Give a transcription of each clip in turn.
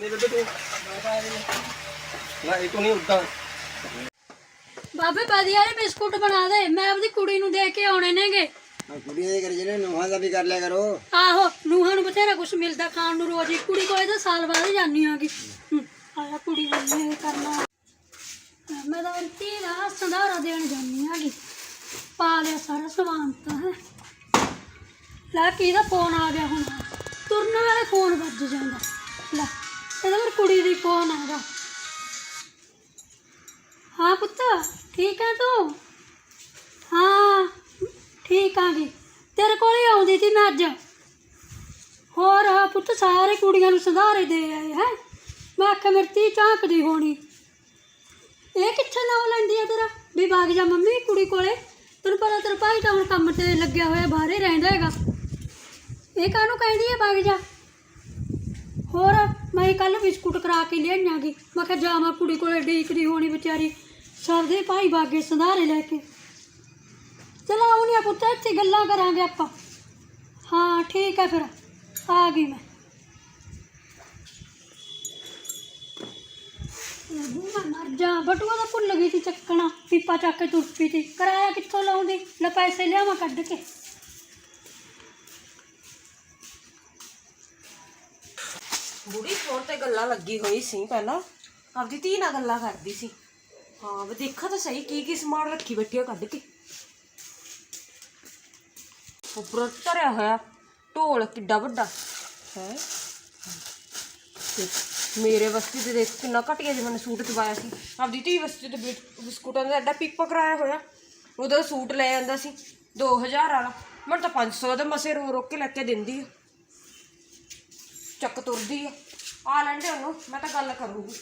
ਬੇਬੇ ਤੂੰ? ਨਾ ਇਹ ਤੋਂ ਨਹੀਂ ਉੱਦਾਂ ਬਾਬੇ ਵਧੀਆ ਜਿਹੇ ਬਿਸਕੁਟ ਬਣਾ ਦੇ ਮੈਂ ਆਪਦੀ ਕੁੜੀ ਨੂੰ ਦੇ ਕੇ ਆਉਣੇ ਨੇਗੇ। ਆ ਕੁੜੀਆਂ ਦੇ ਕਰ ਜਿਹੜੇ ਨੋਹਾਂ ਦਾ ਵੀ ਕਰ ਲਿਆ ਕਰੋ। ਆਹੋ ਨੂਹਾਂ ਨੂੰ ਬਥੇਰਾ ਕੁਝ ਮਿਲਦਾ ਖਾਣ ਨੂੰ ਰੋਜ਼ ਹੀ। ਕੁੜੀ ਕੋਲੇ ਤਾਂ ਸਾਲ ਬਾਅਦ ਹੀ ਜਾਂਦੀ ਆਗੀ ਆਇਆ ਕੁੜੀ ਬੰਨੇ ਕਰਨਾ। ਮੈਂ ਤਾਂ ਵਰਤੀ ਦਾ ਸੰਧਾਰਾ ਦੇਣ ਜਾਂਦੀ ਆਗੀ ਪਾ ਲਿਆ ਸਾਰਾ ਸਮਾਨ ਤਾਂ ਹੈ। ਲੈ ਕਿਹਦਾ ਫੋਨ ਆ ਗਿਆ ਹੁਣ? ਤੁਰਨ ਵੇਲੇ ਫੋਨ ਵੱਜ ਜਾਂਦਾ। ਲੈ। ਇਹਦਾ ਮੇਰੀ ਕੁੜੀ ਦੀ ਫੋਨ ਆਗਾ ਹਾਂ ਪੁੱਤ, ਠੀਕ ਹੈ ਤੂੰ? ਹਾਂ, ਠੀਕ ਆ ਜੀ। ਤੇਰੇ ਕੋਲ ਆਉਂਦੀ ਸੀ ਮੈਂ ਅੱਜ। ਹੋਰ ਆ ਪੁੱਤ, ਸਾਰੇ ਕੁੜੀਆਂ ਨੂੰ ਸੰਧਾਰੇ ਦੇ ਆਏ, ਹੈ? ਮੈਂ ਆਖਿਆ ਮੇਰੀ ਧੀ ਝਾਂਕਦੀ ਹੋਣੀ। ਇਹ ਕਿੱਥੇ ਨਾ ਲੈਂਦੀ ਆ ਤੇਰਾ? ਵੀ ਬਾਗ ਜਾ ਮੰਮੀ ਕੁੜੀ ਕੋਲੇ। ਤੈਨੂੰ ਪਤਾ ਤੇਰਾ ਭਾਈ ਤਾਂ ਹੁਣ ਕੰਮ ਤੇ ਲੱਗਿਆ ਹੋਇਆ, ਬਾਹਰ ਹੀ ਰਹਿੰਦਾ ਹੈਗਾ। ਇਹ ਕਾਹਨੂੰ ਕਹਿੰਦੀ ਹੈ ਬਾਗ ਜਾ? ਹੋਰ ਮੈਂ ਕੱਲ ਬਿਸਕੁਟ ਕਰਾ ਕੇ ਲਿਆਈਆਂਗੀ। ਮੈਂ ਕਿਹਾ ਜਾਵਾਂ ਕੁੜੀ ਕੋਲੇ ਡੀਕਦੀ ਹੋਣੀ ਵਿਚਾਰੀ। ਸਭ ਦੇ ਭਾਈ ਬਾਗੇ ਸੰਧਾਰੇ ਲੈ ਕੇ। ਚਲੋ ਆਉਣੀ ਆ ਪੁੱਤ, ਇੱਥੇ ਗੱਲਾਂ ਕਰਾਂਗੇ ਆਪਾਂ। ਹਾਂ, ਠੀਕ ਹੈ ਫਿਰ। ਆ ਗਈ ਮੈਂ। ਬੂਮਾ ਮਰ ਜਾ। ਬਟੂਆ ਤਾਂ ਭੁੱਲ ਗਈ ਸੀ ਚੱਕਣਾ। ਪੀਪਾ ਚੱਕ ਕੇ ਤੁਰ ਪਈ ਸੀ। ਕਰਾਇਆ ਕਿੱਥੋਂ ਲਾਉਂਦੀ? ਲੈ ਪੈਸੇ ਲਿਆਵਾਂ ਕੱਢ ਕੇ। ਬੁੜੀ ਤੇ ਗੱਲਾਂ ਲੱਗੀ ਹੋਈ ਸੀ ਪਹਿਲਾਂ। ਆਪਦੀ ਧੀ ਨਾਲ ਗੱਲਾਂ ਕਰਦੀ ਸੀ। ਹਾਂ, ਵੇ ਦੇਖਾ ਤਾਂ ਸਹੀ ਕੀ ਕੀ ਸਮਾਨ ਰੱਖੀ ਬੈਠੀ ਆ ਕੱਢ ਕੇ। ਉੱਪਰ ਧਰਿਆ ਹੋਇਆ ਢੋਲ ਕਿੱਡਾ ਵੱਡਾ। ਹੈ? ਮੇਰੇ ਵਸਤੀ ਤੇ ਦੇਖ ਕਿੰਨਾ ਘਟੀਆ ਜਿਹਾ ਮੈਨੂੰ ਸੂਟ ਦਵਾਇਆ ਸੀ। ਆਪਦੀ ਧੀ ਵਸਤੀ ਤੇ ਬਿਸ- ਬਿਸਕੁਟਾਂ ਦਾ ਐਡਾ ਪੀਪਾ ਕਰਾਇਆ ਹੋਇਆ। ਉਹਦਾ ਸੂਟ ਲੈ ਜਾਂਦਾ ਸੀ 2000 ਵਾਲਾ। ਮੈਨੂੰ ਤਾਂ 500 ਦਾ ਮਸੇ ਰੋ ਰੋ ਕੇ ਲੈ ਕੇ ਦਿੰਦੀ ਆ। ਚੱਕ ਤੁਰਦੀ ਆ। ਆ ਲੈਂਦੇ ਉਹਨੂੰ ਮੈਂ ਤਾਂ ਗੱਲ ਕਰੂੰਗੀ।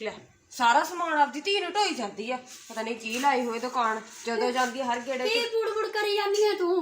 ਲੈ ਸਾਰਾ ਸਮਾਨ ਆਪਦੀ ਧੀ ਨੂੰ ਢੋਈ ਜਾਂਦੀ ਆ। ਪਤਾ ਨਹੀਂ ਕੀ ਲਾਈ ਹੋਈ ਦੁਕਾਨ ਜਦੋਂ ਜਾਂਦੀ ਆ ਹਰ ਗੇੜੇ ਤੇ। ਬੁੜ ਬੁੜ ਕਰੀ ਜਾਂਦੀ ਹੈ ਤੂੰ।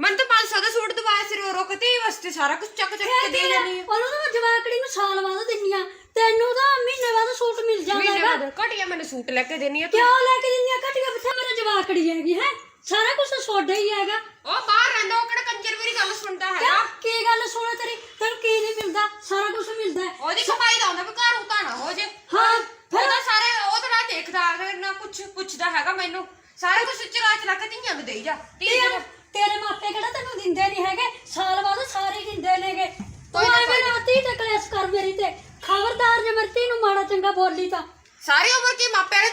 ਮੈਨੂੰ ਤਾਂ 500 ਦਾ ਸੂਟ ਦਵਾਇਆ ਸੀ ਰੋ ਰੋ ਕੇ ਧੀ ਵਾਸਤੇ ਸਾਰਾ ਕੁਝ ਚੱਕ ਚੱਕ ਕੇ ਦੇ ਜਾਂਦੀ ਆ। ਉਹਨੂੰ ਤਾਂ ਜਵਾਕੜੀ ਨੂੰ ਸਾਲ ਬਾਅਦ ਦਿੰਨੀ ਆ। ਤੈਨੂੰ ਤਾਂ ਮਹੀਨੇ ਬਾਅਦ ਸੂਟ ਮਿਲ ਜਾਂਦਾ ਹੈਗਾ। ਘਟਿਆ ਮੈਨੂੰ ਸੂਟ ਲੈ ਕੇ ਦੇਣੀ ਆ ਤੂੰ। ਕਿਉਂ ਲੈ ਕੇ ਦਿੰਨੀ ਆ? ਘਟੀਆ ਪਿੱਛੇ ਮੇਰਾ ਜਵਾਕੜੀ ਹੈਗੀ ਹੈ? ਸਾਰਾ ਕੁਝ ਸੋਡਾ ਹੀ ਹੈਗਾ। ਉਹ ਬਾਹਰ ਰਹਿੰਦਾ ਉਹ ਕਿਹੜਾ ਕੰਜਰ ਮੇਰੀ ਗੱਲ ਸੁਣਦਾ ਹੈਗਾ ਕਿਆ ਕੀ ਗੱਲ ਸੁਣ ਤੇਰੀ ਤੈਨੂੰ ਕੀ ਨਹੀਂ ਮਿਲਦਾ ਸਾਰਾ ਕੁਝ ਮਿਲਦਾ ਹੈ। ਉਹਦੀ ਕਮਾਈ ਦਾ ਹੁੰਦਾ ਵੀ ਘਰ ਉਤਾਣਾ ਹੋ ਜੇ ਹਾਂ ਉਹ ਤਾਂ ਸਾਰੇ ਉਹ ਤਾਂ ਨਾ ਦੇਖਦਾ ਹੈਗਾ, ਨਾ ਕੁਝ ਪੁੱਛਦਾ ਹੈਗਾ ਮੈਨੂੰ ਸਾਰਾ ਕੁਝ ਚਲਾ ਚਲਾ ਕੇ ਧੀਆਂ ਨੂੰ ਦੇਈ ਜਾ ਧੀ ਤੇਰੇ ਜਦੋਂ- ਤੇਰੇ ਮਾਪੇ ਕਿਹੜਾ ਤੈਨੂੰ ਦਿੰਦੇ ਨਹੀਂ ਹੈਗੇ ਸਾਲ ਬਾਅਦ ਸਾਰੇ ਹੀ ਦਿੰਦੇ ਨੇਗੇ ਤੂੰ ਕੋਈ ਨਾ, ਐਵੇਂ ਰਾਤੀ ਤੇ ਕਲੇਸ਼ ਕਰ ਮੇਰੀ ਤੇ ਖਬਰਦਾਰ ਜੇ ਮਰਤੀ ਨੂੰ ਮਾੜਾ ਚੰਗਾ ਬੋਲੀ ਤਾਂ ਸਾਰੀ ਉਮਰ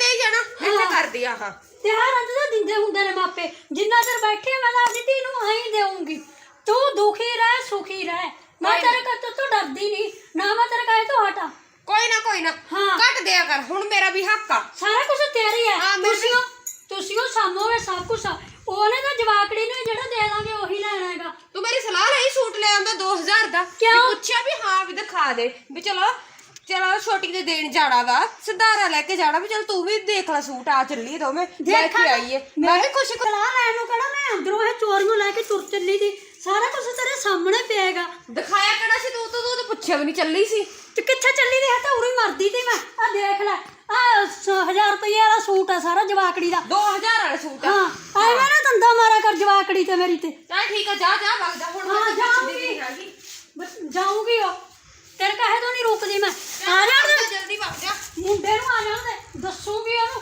ਨੇ ਦੇਈ ਜਾਣਾ ਇੱਥੇ ਕਰਦੀ ਆ ਹਾਂ ਤਾਂ ਦਿੰਦੇ ਹੁੰਦੇ ਨੇ ਮਾਪੇ। ਜਿੰਨਾ ਚਿਰ ਬੈਠੀ ਆ, ਮੈਂ ਤਾਂ ਆਪਣੀ ਧੀ ਨੂੰ ਆਈ ਦੇਵਾਂਗੀ ਤੂੰ ਦੁਖੀ ਰਹਿ ਸੁਖੀ ਰਹਿ। ਮੈਂ ਤੇਰੇ ਕੋਲ ਤੋਂ ਡਰਦੀ ਨਹੀਂ ਨਾ ਮੈਂ ਤੇਰੇ ਕਹੇ ਤੋਂ ਹਟਾ। ਕੋਈ ਨਾ ਕੋਈ ਨਾ। ਹਾਂ। ਕੱਟ ਦਿਆ ਕਰ ਹੁਣ ਮੇਰਾ ਵੀ ਹੱਕ ਆ। ਸਾਰਾ ਕੁਝ ਤੇਰੀ ਹੈ ਹਾਂ, ਤੁਸੀਂ ਉਹ- ਤੁਸੀਂ ਉਹ ਸਾਮੋਗੇ ਸਭ ਕੁਝ ਉਹਨੇ ਤਾਂ ਜਵਾਕੜੀ ਨੂੰ ਹੀ ਜਿਹੜਾ ਦੇ ਦਾਂਗੇ ਉਹੀ ਲੈਣਾ ਹੈਗਾ। ਤੂੰ ਮੇਰੀ ਸਲਾਹ ਲਈ ਸੂਟ ਲੈ ਆਂਦਾ 2000 ਦਾ। ਕਿਉਂ? ਵੀ ਪੁੱਛਿਆ ਵੀ ਹਾਂ ਵੀ ਦਿਖਾ ਦੇ। ਵੀ ਚਲੋ ਚਲੋ ਛੋਟੀ ਦੇ ਦੇਣ ਜਾਣਾ ਵਾ ਸਿਧਾਰਾ ਲੈ ਕੇ ਜਾਣਾ ਵੀ ਚਲ ਤੂੰ ਵੀ ਦੇਖ ਲੈ ਸੂਟ ਆ ਚੱਲੀ ਦੋ ਮੈਂ ਲੈ ਕੇ ਆਈ ਏ ਮੈਂ ਵੀ ਕੁਛ ਕਲਾ ਲੈਣ ਨੂੰ ਕਿਹੜਾ ਮੈਂ ਅੰਦਰੋਂ ਇਹ ਚੋਰੀਆਂ ਲੈ ਕੇ ਤੁਰ ਚੱਲੀ ਦੀ ਸਾਰਾ ਕੁਝ ਤੇਰੇ ਸਾਹਮਣੇ ਪਿਆਗਾ। ਦਿਖਾਇਆ ਕਿਹੜਾ ਸੀ ਤੂੰ ਤੂੰ ਤੂੰ ਪੁੱਛਿਆ ਵੀ ਨਹੀਂ ਚੱਲੀ ਸੀ। ਤੇ ਕਿੱਥੇ ਚੱਲੀ ਦੀ ਹੈ ਤਾਂ ਉਰੀ ਮਰਦੀ ਤੇ ਮੈਂ। ਆ ਦੇਖ ਲੈ ਆ 1000 ਰੁਪਏ ਵਾਲਾ ਸੂਟ ਆ ਸਾਰਾ ਜਵਾਕੜੀ ਦਾ। 2000 ਵਾਲਾ ਸੂਟ ਆ। ਹਾਂ ਐਵੇਂ ਨਾ ਦੰਦਾ ਮਾਰਾ ਕਰ ਜਵਾਕੜੀ ਤੇ ਮੇਰੀ ਤੇ। ਚੱਲ ਠੀਕ ਆ ਜਾ ਜਾ ਵਗ ਜਾ ਹੁਣ ਮੈਂ ਜਾਊਂਗੀ। ਬਸ ਜਾਊਂਗੀ ਉਹ। ਤੇਰੇ ਕਹੇ ਤੋਂ ਨਹੀਂ ਰੁਕਦੀ ਮੈਂ। ਆ ਜਾਣ ਦੇ ਜਲਦੀ ਵਗ ਜਾ। ਮੁੰਡੇ ਨੂੰ ਆ ਜਾਣ ਦੇ ਦੱਸੂਗੀ ਉਹਨੂੰ।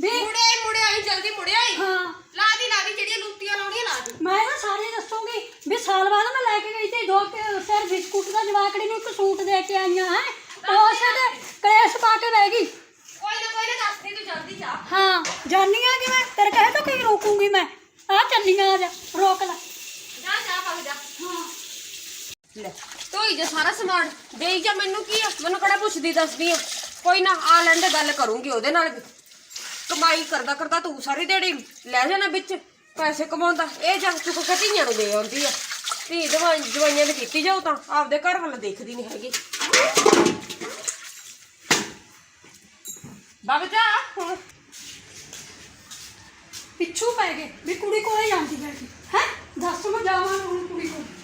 ਵੀ ਮੁੜੇ ਆਈ ਮੁੜੇ ਆਈ ਜਲਦੀ ਮੁੜੇ ਆਈ। ਹਾਂ। ਲਾ ਦੀ ਲਾ ਦੀ ਜਿਹੜੀਆਂ ਲੂਤੀਆਂ ਲਾਉਣੀਆਂ ਲਾ ਦੀ ਮੈਂ ਤਾਂ ਸਾਰੇ ਦੱਸੂਗੀ। ਵੀ ਸਾਲ ਬਾਅਦ ਮੈਂ ਲੈ ਕੇ ਗਈ ਸੀ ਦੋ ਕਿ- ਸਿਰ ਬਿਸਕੁਟ ਦਾ ਜਵਾਕੜੀ ਨੂੰ ਇੱਕ ਸੂਟ ਦੇ ਕੇ ਆਈਆਂ ਹੈ। ਉਸ ਤੇ ਕਲੇਸ਼ ਪਾ ਕੇ ਬਹਿ ਗਈ। ਕੋਈ ਨਾ ਕੋਈ ਨਾ ਦੱਸ ਦੇ ਤੂੰ ਜਲਦੀ ਜਾ। ਹਾਂ ਜਾਨੀ ਆ ਕਿ ਮੈਂ? ਤੇਰੇ ਕਹੇ ਤੋਂ ਕੀ ਰੋਕੂੰਗੀ ਮੈਂ? ਆ ਚੱਲੀਆਂ ਆ ਜਾ ਰੋਕ ਲੈ ਜਾ ਜਾ ਵਗ ਜਾ ਹਾਂ ਲੈ ਧੋਈ ਜਾ ਸਾਰਾ ਸਮਾਨ। ਦੇਈ ਜਾ, ਮੈਨੂੰ ਕੀ ਆ? ਮੈਨੂੰ ਕਿਹੜਾ ਪੁੱਛਦੀ ਦੱਸਦੀ ਆ? ਕੋਈ ਨਾ, ਆ ਲੈਂਦੇ ਗੱਲ ਕਰੂੰਗੀ ਉਹਦੇ ਨਾਲ ਵੀ। ਕਮਾਈ ਕਰਦਾ ਕਰਦਾ ਤੂੰ ਸਾਰੀ ਦਿਹਾੜੀ ਲੈ ਜਾਣਾ ਵਿੱਚ, ਪੈਸੇ ਕਮਾਉਂਦਾ। ਇਹ ਜਗ ਚੁੱਕ ਕੇ ਧੀਆਂ ਨੂੰ ਦੇ ਆਉਂਦੀ ਆ। ਧੀ ਦਵਾਈ ਦਵਾਈਆਂ ਦੀ ਕੀਤੀ ਜਾਓ ਤਾਂ, ਆਪਦੇ ਘਰ ਵੱਲ ਦੇਖਦੀ ਨਹੀਂ ਹੈਗੀ। ਵਗ ਜਾ। ਹੁਣ ਪਿੱਛੂ ਪੈ ਗਏ। ਵੀ ਕੁੜੀ ਕੋਲੇ ਜਾਂਦੀ ਬੈਠੀ। ਹੈ? ਦੱਸ ਮੈਂ ਜਾਵਾਂ ਹੁਣ ਕੁੜੀ ਕੋਲ।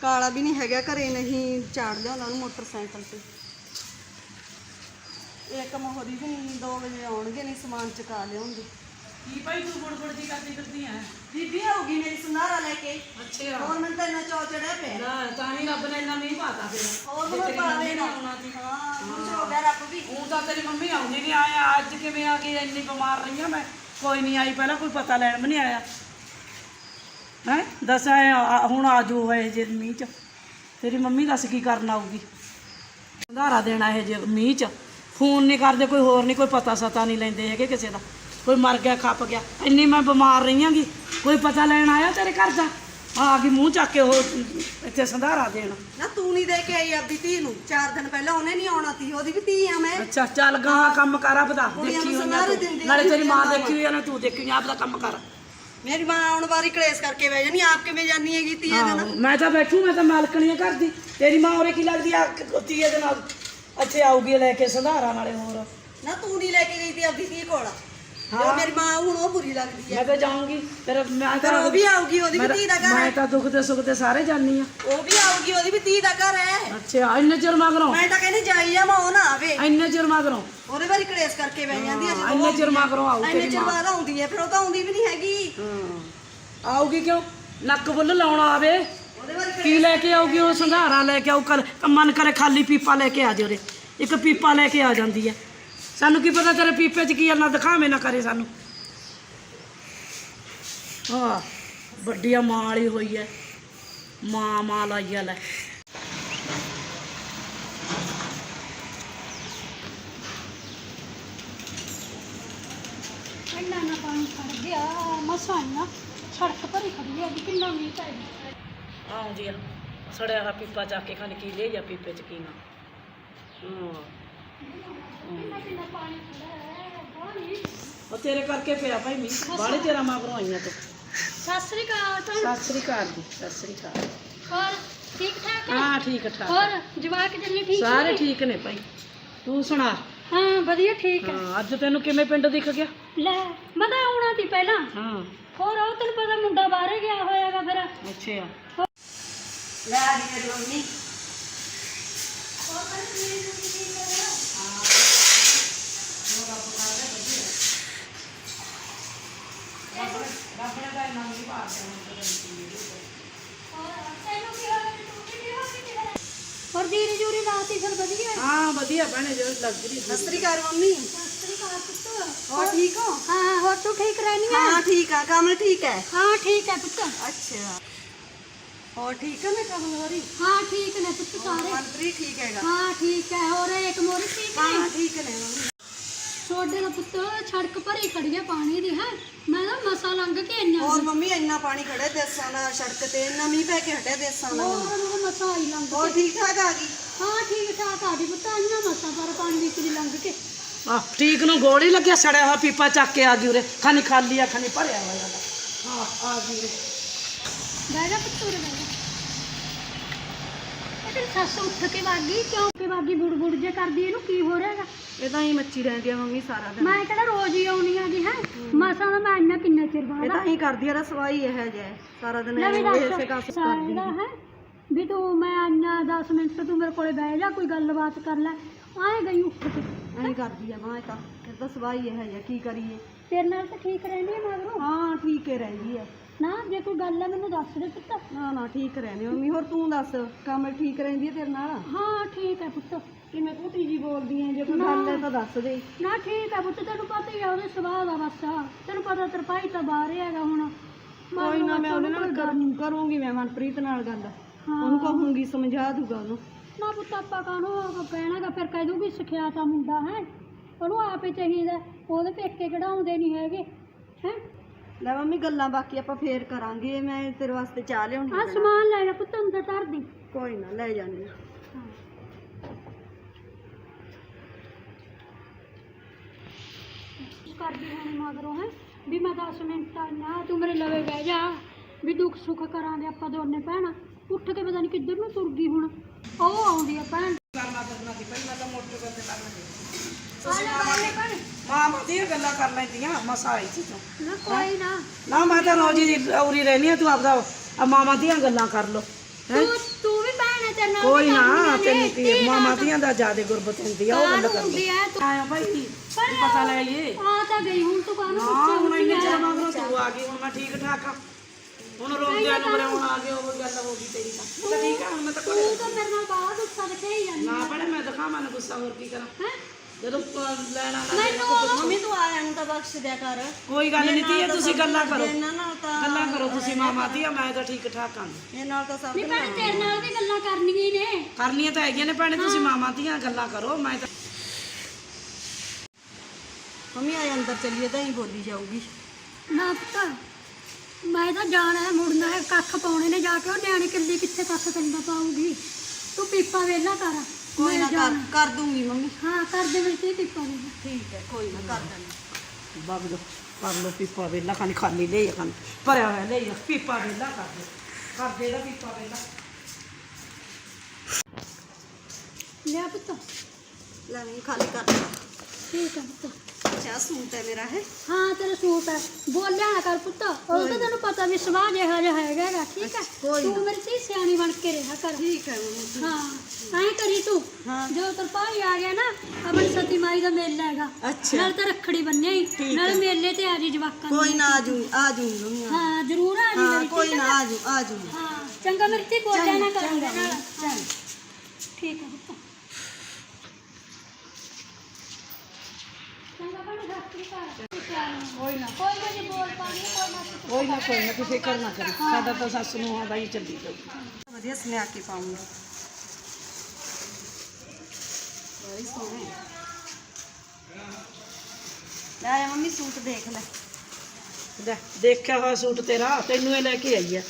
ਕਾਲਾ ਵੀ ਨਹੀਂ ਹੈਗਾ ਘਰੇ ਨਹੀਂ ਚਾੜ ਲਿਆਉਂਦਾ ਉਹਨੂੰ ਮੋਟਰਸਾਈਕਲ ਤੇ। ਇੱਕ ਮੋਹਰੀ ਵੀ ਨਹੀਂ 2 ਵਜੇ ਆਉਣਗੇ ਨਹੀਂ ਸਮਾਨ ਚੁਕਾ ਲਿਆਉਂਗੇ ਕੀ ਭਾਈ ਤੂੰ ਬੜ ਬੜ ਦੀ ਕਰਦੀ ਫਿਰਦੀ ਆ ਬੀਬੀ ਆਊਗੀ ਮੇਰੀ ਸੰਧਾਰਾ ਲੈ ਕੇ। ਅੱਛਾ। ਹੋਰ ਮੈਨੂੰ ਤਾਂ ਇੰਨਾ ਚੌ ਚੜਿਆ ਪਿਆ। ਲੈ ਤਾਂ ਹੀ ਰੱਬ ਨੇ ਇੰਨਾ ਮੀਂਹ ਪਾਤਾ ਫਿਰ। ਹੋਰ ਜੇ ਤੇਰੀ ਪਾਵੇ ਮੰਮੀ ਨਾ ਨੇ ਆਉਣਾ ਸੀ। ਹਾਂ ਕੁਝ ਹੋ। ਗਿਆ ਰੱਬ ਵੀ। ਉਹ ਤਾਂ ਤੇਰੀ ਮੰਮੀ ਆਉਂਦੀ ਨਹੀਂ ਆਇਆ ਅੱਜ ਕਿਵੇਂ ਆ ਗਈ ਇੰਨੀ ਬਿਮਾਰ ਰਹੀ ਆ ਮੈਂ? ਕੋਈ ਨਹੀਂ ਆਈ ਪਹਿਲਾਂ ਕੋਈ ਪਤਾ ਲੈਣ ਵੀ ਨਹੀਂ ਆਇਆ। ਹੈ ਦੱਸ ਐਂ ਆ- ਹੁਣ ਆ ਜੋ ਇਹ ਜੇ ਮੀਂਹ ਚ। ਤੇਰੀ ਮੰਮੀ ਦੱਸ ਕੀ ਕਰਨ ਆਊਗੀ? ਸੰਧਾਰਾ ਦੇਣਾ ਇਹ ਜੇ ਮੀਂਹ ਚ। ਫੋਨ ਨਹੀਂ ਕਰਦੇ ਕੋਈ ਹੋਰ ਨਹੀਂ ਕੋਈ ਪਤਾ ਸਤਾ ਨਹੀਂ ਲੈਂਦੇ ਹੈਗੇ ਕਿਸੇ ਦਾ। ਕੋਈ ਮਰ ਗਿਆ ਖੱਪ ਗਿਆ। ਇੰਨੀ ਮੈਂ ਬਿਮਾਰ ਰਹੀ ਆਂਗੀ ਕੋਈ ਪਤਾ ਲੈਣ ਆਇਆ ਤੇਰੇ ਘਰ ਦਾ? ਆ ਗਈ ਮੂੰਹ ਚੱਕ ਕੇ ਉਹ ਇੱਥੇ ਸੰਧਾਰਾ ਦੇਣ। ਨਾ ਤੂੰ ਨਹੀਂ ਦੇ ਕੇ ਆਈ ਆਪਦੀ ਧੀ ਨੂੰ। ਚਾਰ ਦਿਨ ਪਹਿਲਾਂ ਉਹਨੇ ਨਹੀਂ ਆਉਣਾ ਤੀ ਉਹਦੀ ਵੀ ਧੀ ਆ ਮੈਂ। ਅੱਛਾ ਚੱਲ ਗਾਂ ਕੰਮ ਕਰ ਆਪਦਾ। ਕੁੜੀਆਂ ਦੇਖੀ ਨੂੰ ਹੋਈਆਂ ਸੰਧਾਰੇ ਤੂੰ। ਦਿੰਦੇ ਆ, ਨਾਲੇ ਤੇਰੀ ਮਾਂ ਦੇਖੀ ਹੋਈ ਆ ਨਾ ਤੂੰ ਦੇਖੀ ਹੋਈ ਆ, ਆਪਦਾ ਕੰਮ ਕਰ। ਮੇਰੀ ਮਾਂ ਆਉਣ ਵਾਰੀ ਕਲੇਸ਼ ਕਰਕੇ ਬਹਿ ਜਾਨੀ ਆਪ ਕਿਵੇਂ ਜਾਨੀ ਹੈਗੀ ਧੀਆਂ ਦੇ ਨਾਲ? ਮੈਂ ਤਾਂ ਬੈਠੂ ਮੈਂ ਤਾਂ ਮਾਲਕਣੀ ਆ ਘਰ ਦੀ। ਤੇਰੀ ਮਾਂ ਉਰੇ ਕੀ ਲੱਗਦੀ ਆ ਤੀਏ ਦੇ ਨਾਲ? ਅੱਛੇ ਆਊਗੀ ਲੈ ਕੇ ਸੰਧਾਰਾ ਨਾਲੇ ਹੋਰ। ਨਾ ਤੂੰ ਨਹੀਂ ਲੈ ਕੇ ਗਈ ਤੀ ਆਪਦੀ ਧੀ ਕੋਲ। ਜੋ ਮੇਰੀ ਮਾਂ ਹੁਣ ਉਹ ਬੁਰੀ ਲੱਗਦੀ ਹੈ ਮੈਂ ਤਾਂ ਜਾਊਂਗੀ ਫਿਰ ਮੈਂ ਫਿਰ ਤਾਂ ਉਹ ਵੀ ਆਊਗੀ ਉਹਦੀ ਵੀ ਮੈਂ ਧੀ ਦਾ ਘਰ ਮੈਂ ਹੈ। ਤਾਂ ਦੁੱਖ ਤੇ ਸੁੱਖ ਤੇ ਸਾਰੇ ਜਾਨੀ ਆ। ਉਹ ਵੀ ਆਊਗੀ ਉਹਦੀ ਵੀ ਧੀ ਦਾ ਘਰ ਹੈ। ਅੱਛਾ ਇੰਨੇ ਚਿਰ ਮਗਰੋਂ? ਮੈਂ ਤਾਂ ਕਹਿੰਦੀ ਜਾਈ ਜਾ ਉਹ ਨਾ ਆਵੇ। ਇੰਨੇ ਚਿਰ ਮਗਰੋਂ? ਉਹਦੇ ਵਾਰੀ ਕਲੇਸ਼ ਕਰਕੇ ਬਹਿ ਜਾਂਦੀ ਹੈ ਹਾਂ, ਇੰਨੇ ਚਿਰ ਮਗਰੋਂ ਆਊ ਇੰਨੇ ਤੇਰੀ ਚਿਰ ਮਾਂ। ਬਾਅਦ ਆਉਂਦੀ ਹੈ ਫਿਰ ਉਹ ਤਾਂ ਆਉਂਦੀ ਵੀ ਨਹੀਂ ਹੈਗੀ। ਹਾਂ। ਆਊਗੀ ਕਿਉਂ? ਨੱਕ ਬੁੱਲ ਲਾਉਣਾ ਆਵੇ। ਉਹਦੇ ਵਾਰੀ ਕੀ ਲੈ ਕੇ ਆਊਗੀ ਉਹ ਸੰਧਾਰਾ ਲੈ ਕੇ ਆਊ ਕਰ ਮਨ ਕਰੇ ਖਾਲੀ ਪੀਪਾ ਲੈ ਕੇ ਆ ਜਾਓ ਰੇ ਇੱਕ ਪੀਪਾ ਲੈ ਕੇ ਆ ਜਾਂਦੀ ਹੈ ਸਾਨੂੰ ਕੀ ਪਤਾ ਤੇਰੇ ਪੀਪੇ 'ਚ ਕੀ ਆ ਨਾ ਦਿਖਾਵੇਂ ਨਾ ਕਰੇ ਸਾਨੂੰ। ਹਾਂ ਵੱਡੀਆਂ ਮਾਂ ਵਾਲੀ ਹੋਈ ਹੈ ਮਾਂ ਮਾਂ ਲਾਈ ਆ ਲੈ। ਇੰਨਾ ਨਾ ਪਾਣੀ ਖੜ ਗਿਆ ਮਸਾਂ ਇੰਨਾ ਸੜਕ ਭਰੀ ਖੜੀ ਹੈ ਵੀ ਕਿੰਨਾ ਮੀਂਹ ਪੈ ਗਿਆ। ਆਉਂਦੀ ਆ ਸੜਿਆ ਹੋਇਆ ਪੀਪਾ ਚੱਕ ਕੇ ਖਾਣ ਕੀ ਲੈ ਜਾ ਪੀਪੇ 'ਚ ਕੀ ਨਾ। ਹਾਂ। ਉਹ ਤੇਰੇ ਕਰਕੇ ਪਿਆ ਭਾਈ ਮੀਂਹ। ਬਾਹਲੇ ਤੇਰਾ ਮਗਰੋਂ ਆਈਆਂ ਤੂੰ। ਸਤਿ ਸ੍ਰੀ ਅਕਾਲ ਤਾਂ ਸਤਿ ਸ੍ਰੀ ਅਕਾਲ ਜੀ ਸਤਿ ਸ੍ਰੀ ਅਕਾਲ। ਹੋਰ ਠੀਕ ਠਾਕ ਹੈ? ਹਾਂ ਠੀਕ ਠਾਕ। ਹੋਰ ਜਵਾਕ ਜੰਨੇ ਠੀਕ ਸਾਰੇ? ਠੀਕ ਨੇ ਭਾਈ। ਤੂੰ ਸੁਣਾ। ਹਾਂ ਵਧੀਆ ਠੀਕ ਹੈ। ਹਾਂ ਅੱਜ ਤੈਨੂੰ ਕਿਵੇਂ ਪਿੰਡ ਦਿਖ ਗਿਆ? ਲੈ ਮੈਂ ਤਾਂ ਆਉਣਾ ਸੀ ਪਹਿਲਾਂ। ਹਾਂ। ਹੋਰ ਉਹ ਤੈਨੂੰ ਪਤਾ ਮੁੰਡਾ ਬਾਹਰ ਗਿਆ ਹੋਇਆਗਾ ਫਿਰ। ਅੱਛਾ। ਲੈ ਆ ਗਈ ਮੇਰੀ ਮੰਮੀ। ਹੋਰ ਜੀਰੀ ਜੂਰੀ ਲਾਤੀ ਫਿਰ ਵਧੀਆ ਹਾਂ ਵਧੀਆ ਭੈਣੇ ਜੋ ਲੱਗ ਰਹੀ ਸਤਿ ਸ੍ਰੀ ਅਕਾਲ ਮੰਮੀ ਸਤਿ ਸ੍ਰੀ ਅਕਾਲ ਪੁੱਤ ਹੋਰ ਠੀਕ ਹੋ ਹਾਂ ਹੋਰ ਤੂੰ ਠੀਕ ਰਹਿਨੀ ਆ ਹਾਂ ਠੀਕ ਆ ਕਮਲ ਠੀਕ ਹੈ ਹਾਂ ਠੀਕ ਹੈ ਪੁੱਤ ਅੱਛਾ ਹੋਰ ਠੀਕ ਹੈ ਮੈਂ ਕਮਲ ਹੋਰੀ ਹਾਂ ਠੀਕ ਨੇ ਪੁੱਤ ਸਾਰੇ ਮਨਪ੍ਰੀਤ ਠੀਕ ਹੈਗਾ ਹਾਂ ਠੀਕ ਹੈ ਹੋਰ ਇੱਕ ਮੋਰੀ ਛੋਡੇ ਦਾ ਪੁੱਤ ਸੜਕ ਭਰੀ ਖੜੀ ਹੈ ਪਾਣੀ ਦੀ ਹੈ? ਮੈਂ ਤਾਂ ਮਸਾ ਲੰਘ ਕੇ ਇੰਨਾ ਹੋਰ ਮੰਮੀ ਇੰਨਾ ਪਾਣੀ ਖੜਿਆ ਦੇਸਾਂ ਦਾ ਸੜਕ ਤੇ ਇੰਨਾ ਮੀਂਹ ਪੈ ਕੇ ਹਟਿਆ ਦੇਸਾਂ ਦਾ। ਹੋਰ ਉਹ ਮਸਾ ਹੀ ਲੰਘ ਹੋਰ ਠੀਕ ਠਾਕ ਆ ਗਈ? ਹਾਂ ਠੀਕ ਠਾਕ ਆ ਜੀ ਪੁੱਤ ਇੰਨਾ ਮਸਾ ਪਰ ਪਾਣੀ ਵਿੱਚ ਦੀ ਲੰਘ ਕੇ। ਆ ਠੀਕ ਨੂੰ ਗੋਲੀ ਲੱਗਿਆ ਸੜਿਆ ਹੋਇਆ ਪੀਪਾ ਚੱਕ ਕੇ ਆ ਗਈ ਉਰੇ। ਖਾਨੀ ਖਾਲੀ ਆ ਖਾਨੀ ਭਰਿਆ ਹੋਇਆ। ਹਾਂ ਆ ਗਈ ਉਰੇ। ਜਾ ਪੁੱਤ ਉਰੇ ਬਹਿ ਜਾ। ਇਹ ਤੇਰੀ ਸੱਸ ਉੱਠ ਕੇ ਵਾਗੀ ਕਿਉਂ ਕਿ ਵਾਗੀ ਬੁੜ ਬੁੜ ਜੇ ਕਰਦੀ ਇਹਨੂੰ ਕੀ ਹੋ ਰਿਹਾਗਾ ਇਹ ਤਾਂ ਹੀ ਮੱਚੀ ਰਹਿੰਦੀ ਆ ਮੰਮੀ ਸਾਰਾ ਦਿਨ। ਮੈਂ ਕਿਹੜਾ ਰੋਜ਼ ਹੀ ਆਉਣੀ ਆ ਜੀ ਹੈ? ਮਸਾਂ ਦਾ ਮੈਂ ਇੰਨਾ ਕਿੰਨਾ ਚਿਰ ਇਹ ਬਾਅਦ ਤਾਂ ਹੀ ਕਰਦੀ ਆ ਰਸਵਾਈ ਇਹ ਜੇ ਸਾਰਾ ਦਿਨ ਇਹ ਇਸੇ ਕਾਸ ਕਰਦੀ ਹੈ? ਵੀ ਤੂੰ ਮੈਂ ਇੰਨਾ 10 ਮਿੰਟ ਤੂੰ ਮੇਰੇ ਕੋਲੇ ਬਹਿ ਜਾ ਕੋਈ ਗੱਲਬਾਤ ਕਰ ਲੈ। ਆਏ ਗਈ ਉੱਠ ਕੇ। ਐਂ ਕਰਦੀ ਆ ਮਾਂ ਇਹ ਤਾਂ। ਇਹ ਤਾਂ ਸਵਾਈ ਇਹ ਜੇ ਕੀ ਕਰੀਏ? ਤੇਰੇ ਨਾਲ ਤਾਂ ਠੀਕ ਰਹਿੰਦੀ ਹੈ ਮਗਰੋਂ? ਹਾਂ ਠੀਕ ਹੀ ਰਹਿੰਦੀ ਆ। ਨਾ ਜੇ ਕੋਈ ਗੱਲ ਹੈ ਮੈਨੂੰ ਦੱਸ ਦੇ ਪੁੱਤ। ਨਾ ਨਾ ਠੀਕ ਰਹਿੰਦੀ ਮੰਮੀ ਹੋਰ ਤੂੰ ਦੱਸ ਕੰਮ ਠੀਕ ਰਹਿੰਦੀ ਹੈ ਤੇਰੇ ਨਾਲ? ਹਾਂ ਠੀਕ ਹੈ ਪੁੱਤ। ਕਿਵੇਂ ਤੂੰ ਜੀ ਬੋਲਦੀ ਐ ਜੇ ਕੋਈ ਗੱਲ ਹੈ ਤਾਂ ਦੱਸ ਦੇ। ਨਾ ਠੀਕ ਹੈ ਪੁੱਤ ਤੈਨੂੰ ਪਤਾ ਹੀ ਆ ਉਹਦੇ ਸੁਭਾਅ ਦਾ ਬਸ ਤੈਨੂੰ ਪਤਾ ਤੇਰਾ ਭਾਈ ਤਾਂ ਬਾਹਰ ਹੀ ਹੈਗਾ ਹੁਣ। ਕੋਈ ਨਾ ਮੈਂ ਉਹਦੇ ਨਾਲ ਕਰੂੰ- ਕਰੂੰਗੀ ਮੈਂ ਮਨਪ੍ਰੀਤ ਨਾਲ ਗੱਲ। ਉਹਨੂੰ ਕਹੂੰਗੀ ਸਮਝਾ ਦੂਗਾ ਉਹਨੂੰ। ਨਾ ਪੁੱਤ ਆਪਾਂ ਕਾਹਨੂੰ ਕਹਿਣਾਗਾ? ਫਿਰ ਕਹਿ ਦੂਗੀ ਸਿਖਿਆ ਮੁੰਡਾ ਹੈ। ਉਹਨੂੰ ਆਪੇ ਚਾਹੀਦਾ। ਉਹਦੇ ਪੇਕੇ ਕਢਾਉਂਦੇ ਨਹੀਂ ਹੈਗੇ ਹੈ? ਲੈ ਮੰਮੀ ਗੱਲਾਂ ਬਾਕੀ ਆਪਾਂ ਫੇਰ ਕਰਾਂਗੇ ਮੈਂ ਤੇਰੇ ਵਾਸਤੇ ਚਾਹ ਲਿਆਉਣੀ ਆ ਸਮਾਨ ਲੈ ਜਾ ਪੁੱਤ ਅੰਦਰ ਧਰ ਦੀ। ਕੋਈ ਨਾ ਲੈ ਜਾਂਦੀ ਆ ਕਰਦੀ ਹੋਣੀ ਮਗਰੋਂ ਹੈ? ਵੀ ਮੈਂ 10 ਮਿੰਟ ਨਾ ਤੂੰ ਮੇਰੇ ਲਵੇ ਬਹਿ ਜਾ। ਵੀ ਦੁੱਖ ਸੁੱਖ ਕਰਾਂਗੇ ਆਪਾਂ ਦੋਨੇ ਭੈਣਾਂ। ਉੱਠ ਕੇ ਪਤਾ ਨਹੀਂ ਕਿੱਧਰ ਨੂੰ ਤੁਰ ਗਈ ਹੁਣ। ਉਹ ਆਉਂਦੀ ਆ ਭੈਣ। ਕਰਨਾ ਕਰਨਾ ਸੀ ਭਾਈ ਮੈਂ ਤਾਂ ਮੋਟਰ ਤੇ ਕਰਨਾ ਸੀ। ਆ ਲੈ ਭੈਣ, ਭੈਣ ਮਾਮਾ ਦੀਆਂ ਗੱਲਾਂ ਕਰ ਲੈਂਦੀਆਂ ਮਸਾ ਆਈ ਸੀ ਤੂੰ ਨਾ ਕੋਈ ਨਾ। ਨਾ ਮੈਂ ਤਾਂ ਰੋਜ਼ ਹੀ ਉਰੀ ਰਹਿਣੀ ਆ ਤੂੰ ਆਪਦਾ ਆ ਮਾਮਾ ਦੀਆਂ ਗੱਲਾਂ ਕਰ ਲੋ ਤੂੰ ਤੂੰ ਵੀ ਭੈਣ ਹੈ ਤੇਰੇ ਨਾਲ ਕੋਈ ਵੀ ਨਾ ਕਰਨੀਆਂ ਨੇ। ਤੈਨੂੰ ਕੀ ਧੀ ਮਾਮਾ ਨਾਲ ਦੀਆਂ ਦਾ ਜਿਆਦੇ ਗੁਰਬਤ ਹੁੰਦੀ ਆ ਉਹ ਗੱਲ ਕਰ ਹੁੰਦੀ ਹੈ ਤੂੰ? ਆਇਆ ਭਾਈ ਵੀ ਪਤਾ ਲੈ ਇਹ ਆ ਤਾਂ ਗਈ ਹੁਣ ਤੂੰ ਕਾਹਨੂੰ ਹਾਂ ਹੁਣ ਇੰਨੇ ਚਿਰ ਹੈ? ਮਗਰੋਂ ਤੂੰ ਆ ਗਈ ਹੁਣ ਮੈਂ ਠੀਕ ਠਾਕ ਆ। ਹੁਣ ਰੋਂਦਿਆਂ ਨੂੰ ਮੇਰੇ ਹੁਣ ਆ ਗਏ ਉਹ ਗੱਲ ਹੋ ਗਈ ਤੇਰੀ ਤਾਂ। ਮੈਂ ਤਾਂ ਠੀਕ ਆ ਹੁਣ ਮੈਂ ਤਾਂ ਤੂੰ ਤਾਂ ਮੇਰੇ ਨਾਲ ਬਾਹਰ ਗੁੱਸਾ ਦਿਖਾਈ ਜਾਂਦੀ ਨਾ ਪੜੇ ਮੈਂ ਦਿਖਾ ਮੈਨੂੰ ਗੁੱਸਾ ਹੋਰ ਕੀ ਕਰਾਂ। ਹੈ? ਜਦੋਂ ਪ- ਲੈਣਾ ਨਾ ਮੈਨੂੰ ਮੰਮੀ ਤੂੰ ਆਇਆ ਨੂੰ ਤਾਂ ਬਖਸ਼ ਦਿਆ ਕਰ। ਕੋਈ ਗੱਲ ਨਹੀਂ ਤੀ ਤੁਸੀਂ ਗੱਲਾਂ ਕਰੋ। ਇਹਨਾਂ ਨਾਲ ਤਾਂ ਗੱਲਾਂ ਕਰੋ ਤੁਸੀਂ ਮਾਮਾ ਦੀਆਂ ਮੈਂ ਤਾਂ ਠੀਕ ਠਾਕ ਆਂ ਇਹ ਨਾਲ ਤਾਂ ਸਭ ਨਹੀਂ ਭੈਣ ਤੇਰੇ ਨਾਲ ਵੀ ਗੱਲਾਂ ਕਰਨੀਆਂ ਹੀ ਨੇ। ਕਰਨੀਆਂ ਤਾਂ ਹੈਗੀਆਂ ਨੇ ਭੈਣੇ ਤੁਸੀਂ ਮਾਮਾ ਦੀਆਂ ਗੱਲਾਂ ਕਰੋ ਮੈਂ ਤਾਂ ਮੰਮੀ ਆਏ ਅੰਦਰ ਚੱਲੀਏ ਤਾਂ ਹੀ ਬੋਲੀ ਜਾਊਗੀ। ਨਾ ਪੁੱਤ ਮੈਂ ਤਾਂ ਜਾਣਾ ਹੈ ਮੁੜਨਾ ਹੈ ਕੱਖ ਪਾਉਣੇ ਨੇ ਜਾ ਕੇ ਉਹ ਨਿਆਣੀ ਕਿੱਲੀ ਕਿੱਥੇ ਕੱਖ ਕੰਦਾ ਪਾਊਗੀ। ਤੂੰ ਪੀਪਾ ਵੇਲਾ ਕਰ। ਕੋਈ ਨਾ ਕਰ। ਕਰ ਦੂੰਗੀ ਮੰਮੀ। ਹਾਂ ਕਰ ਦੇ ਮੇਰੇ ਤੇ ਪੀਪਾ ਵੇਲਾ ਠੀਕ ਹੈ ਕੋਈ ਨਾ ਕਰ ਦੇਣਾ ਬਗ ਦੋ ਕਰ ਲੋ ਪੀਪਾ ਵੇਲਾ ਖਾਣੀ ਖਾਲੀ ਲੈ ਆ ਖਾਣੀ ਭਰਿਆ ਹੋਇਆ ਲੈ ਆ ਪੀਪਾ ਵੇਲਾ ਕਰ ਦੇ। ਕਰ ਦੇ ਦਾ ਪੀਪਾ ਵੇਲਾ। ਲਿਆ ਪੁੱਤ। ਲੈ ਮੈਂ ਖਾਲੀ ਕਰ। ਦੇਣਾ ਠੀਕ ਹੈ ਪੁੱਤ। ਅੱਛਾ ਸੂਟ ਹੈ ਮੇਰਾ ਹੈ ਹਾਂ ਤੇਰਾ ਸੂਟ ਹੈ ਬੋਲਿਆ ਨਾ ਕਰ ਪੁੱਤ ਉਹ ਤਾਂ ਤੈਨੂੰ ਪਤਾ ਵੀ ਸੁਭਾਅ ਜਿਹਾ ਜਿਹਾ ਹੈਗਾ ਗਾ, ਠੀਕ ਹੈ ਕੋਈ ਤੂੰ ਮੇਰੀ ਧੀ ਸਿਆਣੀ ਬਣ ਕੇ ਰਿਹਾ ਕਰ ਠੀਕ ਹੈ ਮੰਮੀ ਹਾਂ ਐਂ ਕਰੀ ਤੂੰ ਹਾਂ। ਜਦੋਂ ਤੇਰਾ ਭਾਈ ਆ ਗਿਆ ਨਾ ਆਪਣੀ ਸਤੀ ਮਾਈ ਦਾ ਮੇਲਾ ਹੈਗਾ ਅੱਛਾ। ਨਾਲ ਤਾਂ ਰੱਖੜੀ ਬੰਨਿਆ ਹੀ ਨਾਲ ਮੇਲੇ ਤੇ ਆ ਜੀ ਜਵਾਕਾਂ ਨੂੰ ਕੋਈ ਨਾ ਆ ਜੂ ਆ ਜੂ ਮੰਮੀ ਆ। ਹਾਂ ਜ਼ਰੂਰ ਆ ਜੀ ਹਾਂ ਮੇਰੀ ਕੋਈ ਧੀ ਨਾ ਆ ਜੂ ਆ ਜੂ ਹਾਂ ਚੰਗਾ ਮੇਰੀ ਧੀ ਬੋਲਿਆ ਨਾ ਕਰ ਚੰਗਾ, ਨਾਲ ਚੰਗਾ। ਠੀਕ ਹੈ ਪੁੱਤ ਚੰਗਾ ਬਣ ਰੱਖੜੀ ਕਰ ਕੋਈ ਨਾ ਕੋਈ ਨਾ ਜੀ ਬੋਲ ਪਾ ਲਈ ਕੋਈ ਨਾ ਤੂੰ ਕੋਈ ਨਾ ਕੋਈ ਨਾ ਤੂੰ ਫਿਕਰ ਨਾ ਕਰੀ। ਸਾਡਾ ਤਾਂ ਸੱਸ ਨੂੰ ਆਉਂਦਾ ਹੀ ਚੱਲੀ ਜਾਊ। ਵਧੀਆ ਸਮਿਆ ਕੇ ਪਾਉਂਗੀ? ਬੜੀ ਸੋਹਣੇ। ਲੈ ਮੰਮੀ ਸੂਟ ਦੇਖ ਲੈ। ਲੈ ਦੇਖਿਆ ਹੋਇਆ ਸੂਟ ਤੇਰਾ ਤੈਨੂੰ ਇਹ ਲੈ ਕੇ ਆਈ ਆ।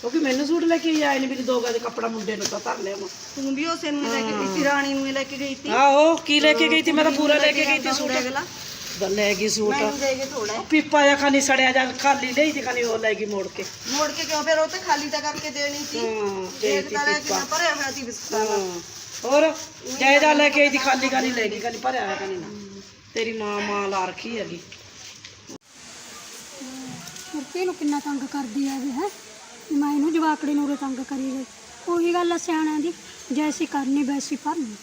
ਕਿਉਂਕਿ ਮੈਨੂੰ ਸੂਟ ਲੈ ਕੇ ਆਏ ਨੇ ਵੀ ਦੋ ਗਾਦੇ ਕੱਪੜਾ ਮੁੰਡੇ ਨੂੰ ਤਾਂ ਧਰ ਲਿਆ ਮੈਂ ਤੂੰ ਵੀ ਉਸੇ ਨੂੰ ਹੀ ਲੈ ਕੇ ਗਈ ਸੀ ਰਾਣੀ ਨੂੰ ਹੀ ਲੈ ਕੇ ਗਈ ਸੀ। ਆਹੋ ਕੀ ਲੈ ਕੇ ਗਈ ਤੀ ਮੈਂ ਤਾਂ ਪੂਰਾ ਲੈ ਕੇ ਗਈ ਤੀ ਸੂਟ। ਅਗਲਾ। ਗੱਲ ਲੈ ਗਈ ਸੂਟ। ਮੈਨੂੰ ਦੇ ਕੇ ਥੋੜਾ ਪੀਪਾ ਜਾਂ ਖਾਲੀ ਸੜਿਆ ਜਾਂ ਖਾਲੀ ਲਈ ਤੇ ਖਾਲੀ ਉਹ ਲੈ ਗਈ ਮੋੜ ਕੇ। ਮੋੜ ਕੇ ਕਿਉਂ? ਫਿਰ ਉਹ ਤੇ ਖਾਲੀ ਤਾਂ ਕਰਕੇ ਦੇਣੀ ਸੀ। ਹਾਂ ਦੇ ਦੇਖ ਤੀ ਤਾਂ ਲੈ ਕੇ ਪੀਪਾ। ਭਰਿਆ ਹੋਇਆ ਸੀ ਬਿਸਕੁਟਾਂ ਦਾ। ਹਾਂ। ਹੋਰ? ਜਾਇਦਾ ਲੈ ਕੇ ਆਈ ਤੀ ਖਾਲੀ ਖਾਲੀ ਲੈ ਗਈ ਖਾਲੀ ਭਰਿਆ ਹੋਇਆ ਖਾਲੀ। ਨਾ ਤੇਰੀ ਮਾਂ ਮਾਂ ਲਾ ਰੱਖੀ ਹੈਗੀ। ਮੁਰਤੀ ਨੂੰ ਕਿੰਨਾ ਤੰਗ ਕਰਦੀ ਆ ਵੀ ਹੈ? ਮੈਂ ਇਹਨੂੰ ਜਵਾਕੜੀ ਨੂੰ ਉਰੇ ਤੰਗ ਕਰੀ ਗਈ ਉਹੀ ਗੱਲ ਆ ਸਿਆਣਿਆਂ ਦੀ ਜੈਸੀ ਕਰਨੀ ਵੈਸੀ ਭਰਨੀ।